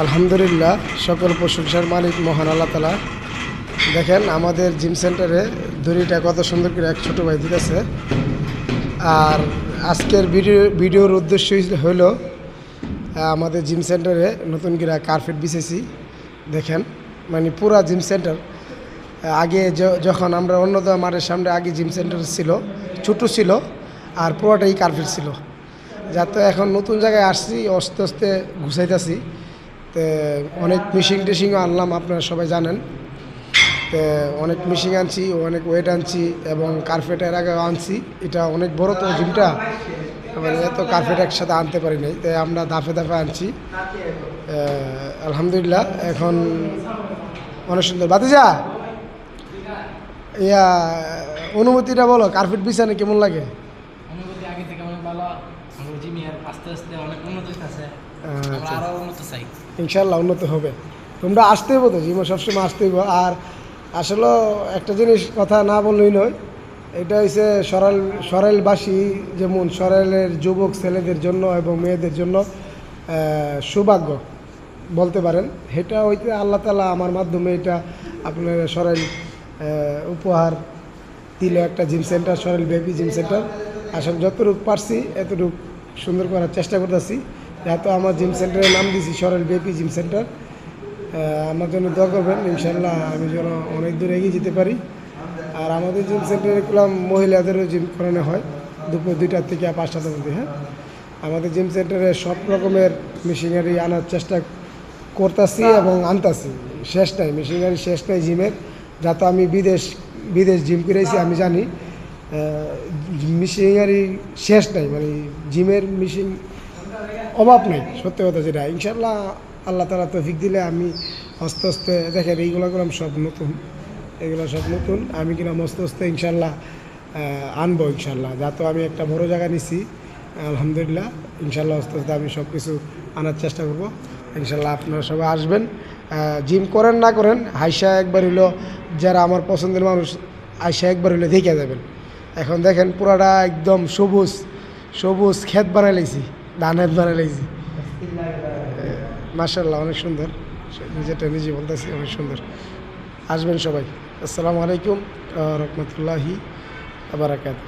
আলহামদুলিল্লাহ, সকল প্রশংসার মালিক মহান আল্লাহ তালা দেখেন, আমাদের জিম সেন্টারে দড়িটা কত সুন্দর করে এক ছোটো ভাই দিতেছে। আর আজকের ভিডিও, ভিডিওর উদ্দেশ্য হলো আমাদের জিম সেন্টারে নতুন করে কার্পেট বিছেছি দেখেন মানে পুরা জিম সেন্টার। আগে যখন আমরা অন্যতম মাঠের সামনে আগে জিম সেন্টার ছিল, ছোটো ছিল, আর পুরোটাই কার্পেট ছিল। যাতে এখন নতুন জায়গায় আসছি আস্তে আস্তে ঘুষাইতেছি। তো অনেক মিশিং টিশিংও আনলাম, আপনারা সবাই জানেন। তো অনেক মিশিং আনছি, অনেক ওয়েট আনছি এবং কার্পেট এর আগে আনছি। এটা অনেক বড় তো জিমটা মানে এত কার্পেট একসাথে আনতে পারি নাই। তাই আমরা দাফে দাফে আনছি। আলহামদুলিল্লাহ, এখন অনেক সুন্দর। বাতিজা ইয়া অনুমতিটা বলো কার্পেট বিছানে কেমন লাগে? আস্তে আস্তে অনেক উন্নত হইতেছে। আচ্ছা। ইনশাল্লাহ উন্নত হবে। তোমরা আসতে হইব তো জিমে সবসময় আসতে হইব আর আসলে একটা জিনিস কথা না বললেই নয় এটা হচ্ছে সরাইল সরাইলবাসী যেমন সরাইলের যুবক ছেলেদের জন্য এবং মেয়েদের জন্য সৌভাগ্য বলতে পারেন। এটা হইতে আল্লাহ তালা আমার মাধ্যমে এটা আপনার সরাইল উপহার দিল একটা জিম সেন্টার সরেল বেবি জিম সেন্টার। আসলে যতটুকু পারছি এতটুকু সুন্দর করার চেষ্টা করতেছি। যেহেতু আমার জিম সেন্টারের নাম দিয়েছি, সরেল বেবি জিম সেন্টার। আমার জন্য দোয়া করবেন ইনশাল্লাহ আমি যেন অনেক দূর এগিয়ে যেতে পারি। আর আমাদের জিম সেন্টারে করলাম মহিলাদেরও জিম করানো হয়, দুপুর দুইটার থেকে পাঁচটার মধ্যে হ্যাঁ। আমাদের জিম সেন্টারে সব রকমের মেশিনারি আনার চেষ্টা করতেছি এবং আনতাছি, শেষ নাই, মেশিনারি শেষ নাই জিমের। যাতে আমি বিদেশ বিদেশ জিম করেছি, আমি জানি। মেশিনারি শেষ নাই মানে জিমের মেশিন অভাব নেই, সত্যি কথা যেটা। ইনশাল্লাহ আল্লাহ তালা তৌফিক দিলে আমি আস্তে আস্তে দেখেন, এইগুলো করলাম সব নতুন এগুলো সব নতুন। আমি কিনা আস্তে আস্তে ইনশাল্লাহ আনব ইনশাল্লাহ তো আমি একটা বড় জায়গা নিছি, আলহামদুলিল্লাহ। ইনশাল্লাহ আস্তে আস্তে আমি সব কিছু আনার চেষ্টা করব। ইনশাল্লাহ আপনারা সবাই আসবেন। জিম করেন না করেন, হাইসা একবার হইল, যারা আমার পছন্দের মানুষ আইসা একবার হইলে দেখে যাবেন। এখন দেখেন পুরাটা একদম সবুজ সবুজ ক্ষেত বানাই লাইছি। ধান ধরে লেগেছি মার্শাল্লাহ অনেক সুন্দর। যেটা নিজে বলতেছি, অনেক সুন্দর। আসবেন সবাই। আসসালামু আলাইকুম রহমতুল্লাহি আবরাকাত